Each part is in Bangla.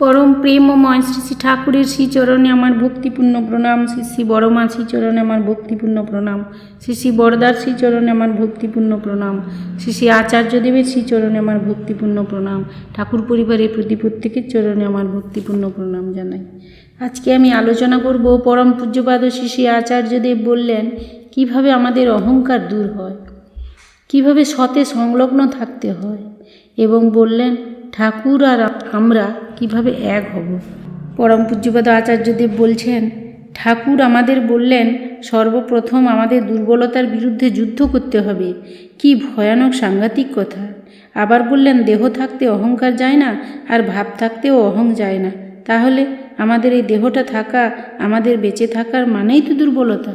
পরম প্রেমময় শ্রী শ্রী ঠাকুরের শ্রীচরণে আমার ভক্তিপূর্ণ প্রণাম, শ্রী শ্রী বড়মা শ্রীচরণে আমার ভক্তিপূর্ণ প্রণাম, শ্রী শ্রী বরদার শ্রীচরণে আমার ভক্তিপূর্ণ প্রণাম, শ্রী শ্রী আচার্যদেবের শ্রীচরণে আমার ভক্তিপূর্ণ প্রণাম, ঠাকুর পরিবারের প্রতি প্রত্যেকের চরণে আমার ভক্তিপূর্ণ প্রণাম জানাই। আজকে আমি আলোচনা করব, পরম পূজ্যপাদ শ্রী শ্রী আচার্যদেব বললেন, কীভাবে আমাদের অহংকার দূর হয়? কীভাবে সতে সংলগ্ন থাকতে হয়? এবং বললেন ঠাকুর আর আমরা কীভাবে এক হব? পরম পূজ্যপাদ আচার্যদেব বলছেন, ঠাকুর আমাদের বললেন, সর্বপ্রথম আমাদের দুর্বলতার বিরুদ্ধে যুদ্ধ করতে হবে। কি ভয়ানক সাংঘাতিক কথা। আবার বললেন, দেহ থাকতে অহংকার যায় না, আর ভাব থাকতেও অহং যায় না। তাহলে আমাদের এই দেহটা থাকা, আমাদের বেঁচে থাকার মানেই তো দুর্বলতা।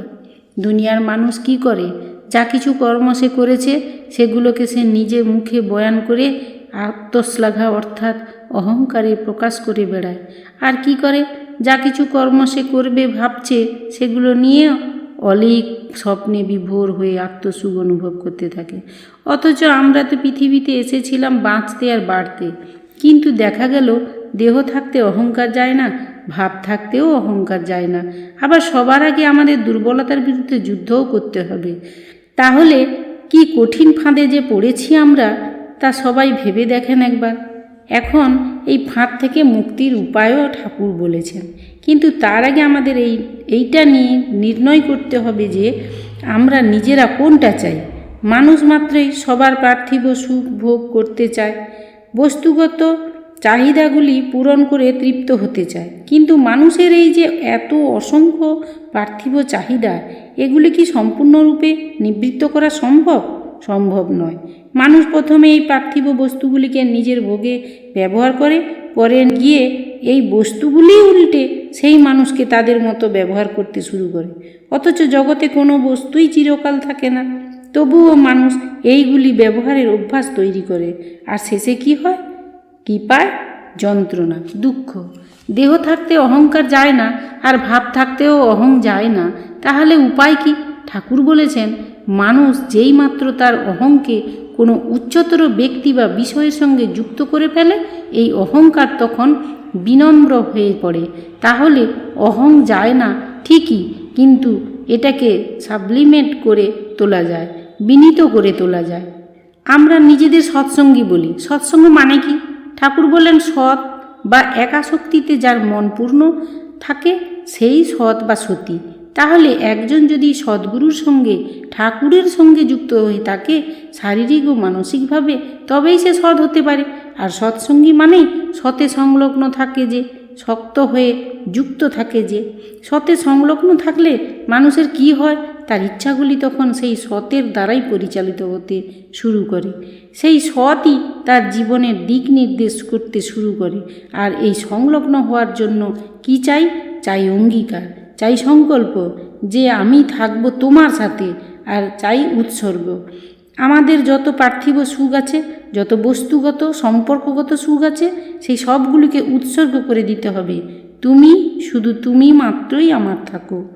দুনিয়ার মানুষ কি করে? যা কিছু কর্ম সে করেছে, সেগুলোকে সে নিজে মুখে বয়ান করে আত্মশ্লাঘা অর্থাৎ অহংকারে প্রকাশ করে বেড়ায়। আর কি করে? যা কিছু কর্ম সে করবে, ভাবছে, সেগুলো নিয়ে অলিক স্বপ্নে বিভোর হয়ে আত্মসুখ অনুভব করতে থাকে। অথচ আমরা তো পৃথিবীতে এসেছিলাম বাঁচতে আর বাড়তে। কিন্তু দেখা গেল, দেহ থাকতে অহংকার যায় না, ভাব থাকতেও অহংকার যায় না। আবার সবার আগে আমাদের দুর্বলতার বিরুদ্ধে যুদ্ধও করতে হবে। তাহলে কি কঠিন ফাঁদে যে পড়েছি আমরা তা সবাই ভেবে দেখেন একবার। এখন এই ফাঁদ থেকে মুক্তির উপায়ও ঠাকুর বলেছেন। কিন্তু তার আগে আমাদের এই, এইটা নিয়ে নির্ণয় করতে হবে যে আমরা নিজেরা কোনটা চাই। মানুষ মাত্রই সবার পার্থিব সুখ ভোগ করতে চায়। বস্তুগত চাহিদাগুলি পূরণ করে তৃপ্ত হতে চায়। কিন্তু মানুষের এই যে এত অসংখ্য পার্থিব চাহিদা, এগুলি কি সম্পূর্ণরূপে নিবৃত্ত করা সম্ভব? সম্ভব নয়। মানুষ প্রথমে এই পার্থিব বস্তুগুলিকে নিজের ভোগে ব্যবহার করে, পরে গিয়ে এই বস্তুগুলি উল্টে সেই মানুষকে তাদের মতো ব্যবহার করতে শুরু করে। অথচ জগতে কোনো বস্তুই চিরকাল থাকে না। তবুও মানুষ এইগুলি ব্যবহারের অভ্যাস তৈরি করে। আর শেষে কি হয়? কি পায় যন্ত্রণা, দুঃখ। দেহ থাকতে অহংকার যায় না, আর ভাব থাকতেও অহং যায় না। তাহলে উপায় কি? ঠাকুর বলেছেন মানুষ যেই মাত্র তার অহংকে কোনো উচ্চতর ব্যক্তি বা বিষয়ের সঙ্গে যুক্ত করে ফেলে, এই অহংকার তখন বিনম্র হয়ে পড়ে। তাহলে অহং যায় না, ঠিকই, কিন্তু এটাকে সাবলিমেট করে তোলা যায়, বিনীত করে তোলা যায়। আমরা নিজেদের সৎসঙ্গী বলি। সৎসঙ্গ মানে কি? ঠাকুর বলেন সৎ বা একাশক্তিতে যার মন পূর্ণ থাকে, সেই সৎ বা সতী। তাহলে একজন যদি সদ্গুরুর সঙ্গে, ঠাকুরের সঙ্গে যুক্ত হয়ে থাকে শারীরিক ও মানসিকভাবে, তবেই সে সৎ হতে পারে। আর সৎসঙ্গী মানেই সতে সংলগ্ন থাকে যে, শক্ত হয়ে যুক্ত থাকে যে। সতে সংলগ্ন থাকলে মানুষের কি হয়? তার ইচ্ছাগুলি তখন সেই সতের দ্বারাই পরিচালিত হতে শুরু করে। সেই সৎই তার জীবনের দিক নির্দেশ করতে শুরু করে। আর এই সংলগ্ন হওয়ার জন্য কি চাই? চাই অঙ্গীকার। চাই সংকল্প যে আমি থাকব তোমার সাথে আর চাই উৎসর্গ। আমাদের যত পার্থিব সুখ আছে, যত বস্তুগত, সম্পর্কগত সুখ আছে, সেই সবগুলিকে উৎসর্গ করে দিতে হবে। তুমি শুধু তুমি মাত্রই আমার থাকো।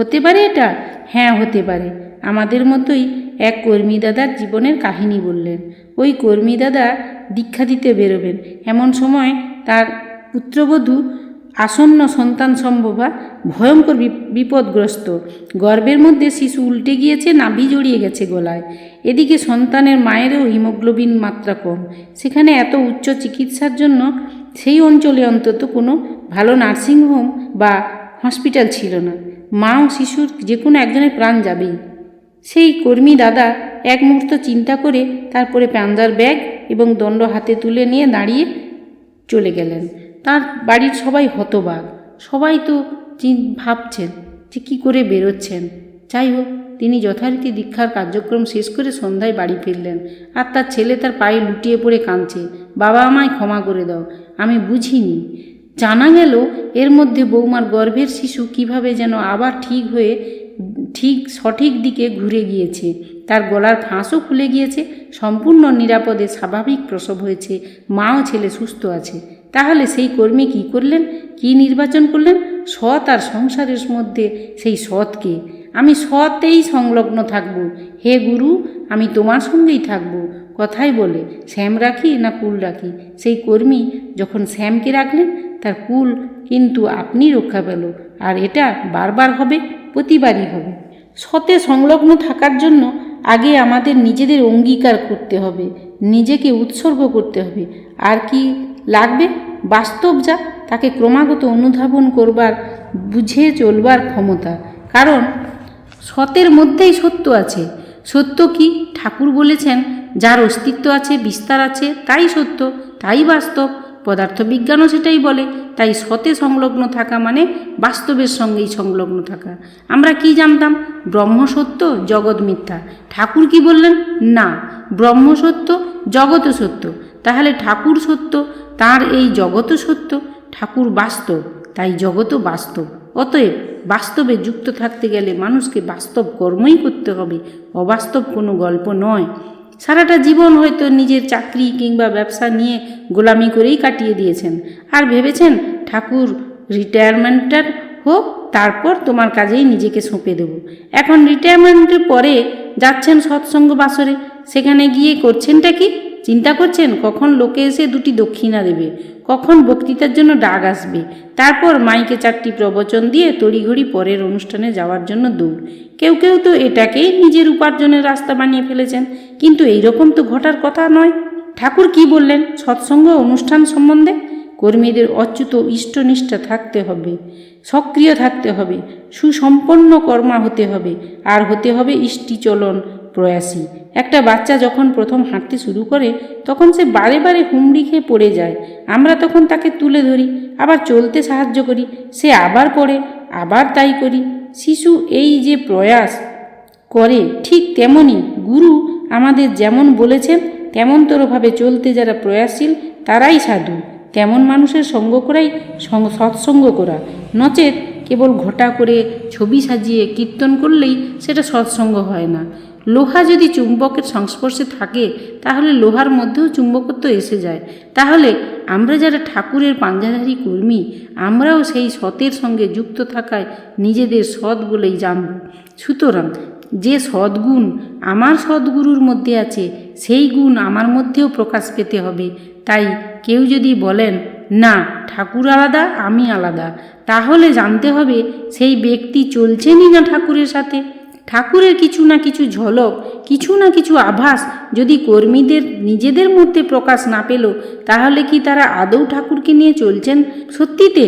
হতে পারে এটা? হ্যাঁ হতে পারে। আমাদের মতোই এক কর্মী দাদার জীবনের কাহিনী বললেন। ওই কর্মী দাদা দীক্ষা দিতে বেরোবেন। এমন সময় তার পুত্রবধূ আসন্ন সন্তান সম্ভবা ভয়ঙ্কর বিপদগ্রস্ত। গর্বের মধ্যে শিশু উল্টে গিয়েছে, নাভি জড়িয়ে গেছে গলায়। এদিকে সন্তানের মায়েরও হিমোগ্লোবিন মাত্রা কম। সেখানে এত উচ্চ চিকিৎসার জন্য সেই অঞ্চলে অন্তত কোনো ভালো নার্সিংহোম বা হসপিটাল ছিল না। মা ও শিশুর যে কোনো একজনের প্রাণ যাবেই। সেই কর্মী দাদা এক মুহূর্ত চিন্তা করে তারপরে প্যান্দার ব্যাগ এবং দণ্ড হাতে তুলে নিয়ে দাঁড়িয়ে চলে গেলেন। তার বাড়ির সবাই হতবাক। সবাই তো ভাবছেন যে কী করে বেরোচ্ছেন। যাই হোক তিনি যথারীতি দীক্ষার কার্যক্রম শেষ করে সন্ধ্যায় বাড়ি ফিরলেন। আর তার ছেলে তার পায়ে লুটিয়ে পড়ে কাঁদছে। বাবা আমায় ক্ষমা করে দাও, আমি বুঝিনি। জানা গেল, এর মধ্যে বৌমার গর্ভের শিশু কীভাবে যেন আবার ঠিক হয়ে, ঠিক সঠিক দিকে ঘুরে গিয়েছে। তার গলার ফাঁসও খুলে গিয়েছে, সম্পূর্ণ নিরাপদে স্বাভাবিক প্রসব হয়েছে। মা ও ছেলে সুস্থ আছে। তাহলে সেই কর্মী কি করলেন? কি নির্বাচন করলেন? সৎ আর সংসারের মধ্যে সেই সৎকে। আমি সতেই সংলগ্ন থাকব। হে গুরু, আমি তোমার সঙ্গেই থাকব। কথাই বলে, শ্যাম রাখি না কুল রাখি? সেই কর্মী যখন শ্যামকে রাখলেন, তার কুল কিন্তু আপনি রক্ষা পেল। আর এটা বারবার হবে, প্রতিবারই হবে। সতে সংলগ্ন থাকার জন্য আগে আমাদের নিজেদের অঙ্গীকার করতে হবে। নিজেকে উৎসর্গ করতে হবে। আর কি লাগবে? বাস্তব যা তাকে ক্রমাগত অনুধাবন করবার, বুঝে চলবার ক্ষমতা। কারণ, সতের মধ্যেই সত্য আছে। সত্য কি? ঠাকুর বলেছেন, যার অস্তিত্ব আছে, বিস্তার আছে, তাই সত্য, তাই বাস্তব। পদার্থবিজ্ঞানও সেটাই বলে, তাই সতে সংলগ্ন থাকা মানে বাস্তবের সঙ্গেই সংলগ্ন থাকা। আমরা কি জানতাম? ব্রহ্ম সত্য, জগৎ মিথ্যা। ঠাকুর কি বললেন? না, ব্রহ্ম সত্য, জগৎ সত্য। তাহলে ঠাকুর সত্য, তার এই জগৎ সত্য ঠাকুর বাস্তব, তাই জগৎও বাস্তব। অতএব বাস্তবে যুক্ত থাকতে গেলে মানুষকে বাস্তব কর্মই করতে হবে, অবাস্তব কোনো গল্প নয়। সারাটা জীবন হয়তো নিজের চাকরি কিংবা ব্যবসা নিয়ে গোলামি করেই কাটিয়ে দিয়েছেন। আর ভেবেছেন ঠাকুর রিটায়ারমেন্টার হোক, তারপর তোমার কাজেই নিজেকে সঁপে দেব। এখন রিটায়ারমেন্টের পরে যাচ্ছেন সৎসঙ্গ বাসরে, সেখানে গিয়ে করছেনটা কি? চিন্তা করছেন, কখন লোকে এসে দুটি দক্ষিণা দেবে? কখন বক্তৃতার জন্য ডাক আসবে? তারপর মাইকে চারটি প্রবচন দিয়ে তড়িঘড়ি পরের অনুষ্ঠানে যাওয়ার জন্য দৌড়। কেউ কেউ তো এটাকেই নিজের উপার্জনের রাস্তা বানিয়ে ফেলেছেন, কিন্তু এই রকম তো ঘটার কথা নয়। ঠাকুর কি বললেন? সৎসঙ্গ অনুষ্ঠান সম্বন্ধে? কর্মীদের অচ্যুত ইষ্টনিষ্ঠা থাকতে হবে, সক্রিয় থাকতে হবে, সুসম্পন্ন কর্মা হতে হবে, আর হতে হবে ইষ্টিচলন প্রয়াসী। একটা বাচ্চা যখন প্রথম হাঁটতে শুরু করে, তখন সে বারে বারে হুমড়ি খেয়ে পড়ে যায়। আমরা তখন তাকে তুলে ধরি, আবার চলতে সাহায্য করি, সে আবার পড়ে, আবার তাই করি। শিশু এই যে প্রয়াস করে, ঠিক তেমনি গুরু আমাদের যেমন বলেছেন, তেমনতরভাবে চলতে যারা প্রয়াসশীল, তারাই সাধু। তেমন মানুষের সঙ্গ করাই সৎসঙ্গ করা। নচেত কেবল ঘটা করে ছবি সাজিয়ে কীর্তন করলেই সেটা সৎসঙ্গ হয় না। লোহা যদি চুম্বকের সংস্পর্শে থাকে, তাহলে লোহার মধ্যেও চুম্বকত্ব এসে যায়। তাহলে আমরা যারা ঠাকুরের পাঞ্জাধারী কর্মী, আমরাও সেই সতের সঙ্গে যুক্ত থাকায় নিজেদের সৎ বলেই জানব। সুতরাং যে সদ্গুণ আমার সদ্গুরুর মধ্যে আছে, সেই গুণ আমার মধ্যেও প্রকাশ পেতে হবে। তাই কেউ যদি বলেন, না, ঠাকুর আলাদা, আমি আলাদা, তাহলে জানতে হবে, সেই ব্যক্তি চলছেনই না ঠাকুরের সাথে? ঠাকুরের কিছু না কিছু ঝলক, কিছু না কিছু আভাস যদি কর্মীদের নিজেদের মধ্যে প্রকাশ না পেল, তাহলে কি তারা আদৌ ঠাকুরকে নিয়ে চলছেন? সত্যিতে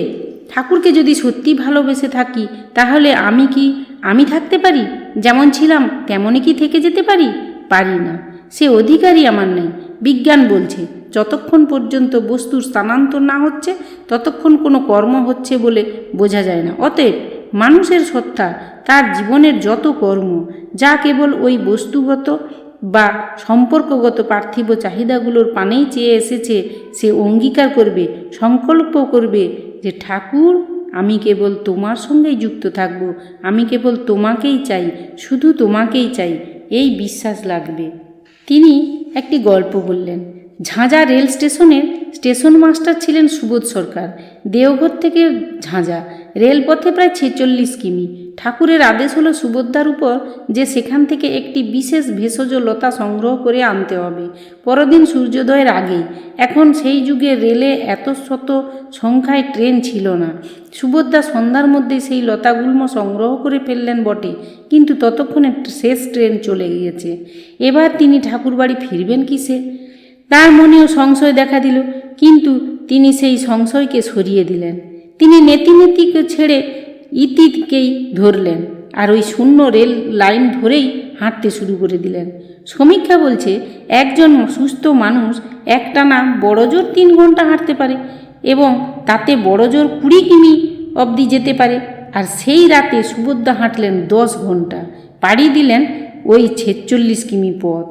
ঠাকুরকে যদি সত্যি ভালোবেসে থাকি, তাহলে আমি কি আমি থাকতে পারি? যেমন ছিলাম তেমনই কি থেকে যেতে পারি? পারি না। সে অধিকারই আমার নেই। বিজ্ঞান বলছে, যতক্ষণ পর্যন্ত বস্তুর স্থানান্তর না হচ্ছে, ততক্ষণ কোনো কর্ম হচ্ছে বলে বোঝা যায় না। অতএব মানুষের সত্তা, তার জীবনের যত কর্ম, যা কেবল ওই বস্তুগত বা সম্পর্কগত পার্থিব চাহিদাগুলোর পানেই চেয়ে এসেছে, সে অঙ্গীকার করবে, সংকল্প করবে যে, ঠাকুর, আমি কেবল তোমার সঙ্গেই যুক্ত থাকব, আমি কেবল তোমাকেই চাই, শুধু তোমাকেই চাই। এই বিশ্বাস লাগবে। তিনি একটি গল্প বললেন। ঝাঁঝা রেল স্টেশনের স্টেশন মাস্টার ছিলেন সুবোধ সরকার। দেওঘর থেকে ঝাঁঝা। রেলপথে প্রায় ছেচল্লিশ কিমি। ঠাকুরের আদেশ হলো সুভদ্রার উপর যে সেখান থেকে একটি বিশেষ ভেষজ লতা সংগ্রহ করে আনতে হবে। পরদিন সূর্যোদয়ের আগে এখন সেই যুগে রেলে এত শত সংখ্যায় ট্রেন ছিল না। সুভদ্রা সন্ধ্যার মধ্যে সেই লতাগুল্ম সংগ্রহ করে ফেললেন বটে, কিন্তু ততক্ষণে শেষ ট্রেন চলে গিয়েছে। এবার তিনি ঠাকুরবাড়ি ফিরবেন কিসে? তার মনেও সংশয় দেখা দিল, কিন্তু তিনি সেই সংশয়কে সরিয়ে দিলেন। তিনি নেতি নেতিকে ছেড়ে ইতিকেই ধরলেন আর ওই শূন্য রেল লাইন ধরেই হাঁটতে শুরু করে দিলেন। সমীক্ষা বলছে, একজন সুস্থ মানুষ একটানা বড়জোর তিন ঘণ্টা হাঁটতে পারে এবং তাতে বড়জোর কুড়ি কিমি অবধি যেতে পারে আর সেই রাতে সুভদ্রা হাঁটলেন দশ ঘণ্টা। পাড়ি দিলেন ওই ছেচল্লিশ কিমি পথ।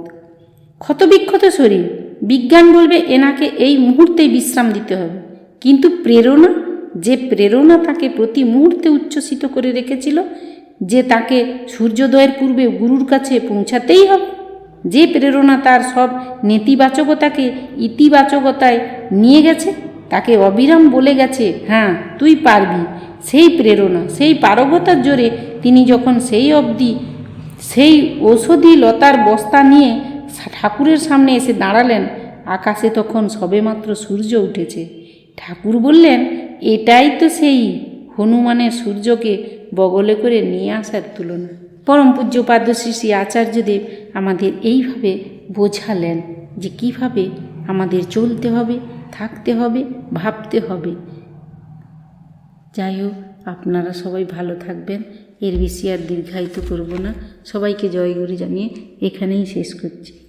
ক্ষতবিক্ষত শরীর। বিজ্ঞান বলবে, এনাকে এই মুহূর্তে বিশ্রাম দিতে হবে। কিন্তু প্রেরণা? যে প্রেরণা তাকে প্রতি মুহূর্তে উচ্ছ্বসিত করে রেখেছিল, যে তাকে সূর্যোদয়ের পূর্বে গুরুর কাছে পৌঁছাতেই হবে। যে প্রেরণা তার সব নেতিবাচকতাকে ইতিবাচকতায় নিয়ে গেছে, তাকে অবিরাম বলে গেছে হ্যাঁ তুই পারবি। সেই প্রেরণা, সেই পারগতার জোরে তিনি যখন সেই অবধি সেই ঔষধি লতার বস্তা নিয়ে ঠাকুরের সামনে এসে দাঁড়ালেন, আকাশে তখন সবেমাত্র সূর্য উঠেছে। ঠাকুর বললেন এটাই তো সেই হনুমানের সূর্যকে বগলে করে নিয়ে আসার তুলনা। পরম পূজ্যপাদ্য শ্রী আচার্যদেব আমাদের এইভাবে বোঝালেন যে কীভাবে আমাদের চলতে হবে, থাকতে হবে, ভাবতে হবে। যাই হোক আপনারা সবাই ভালো থাকবেন, এর বেশি আর দীর্ঘায়িত করব না। সবাইকে জয়গুরু জানিয়ে এখানেই শেষ করছি।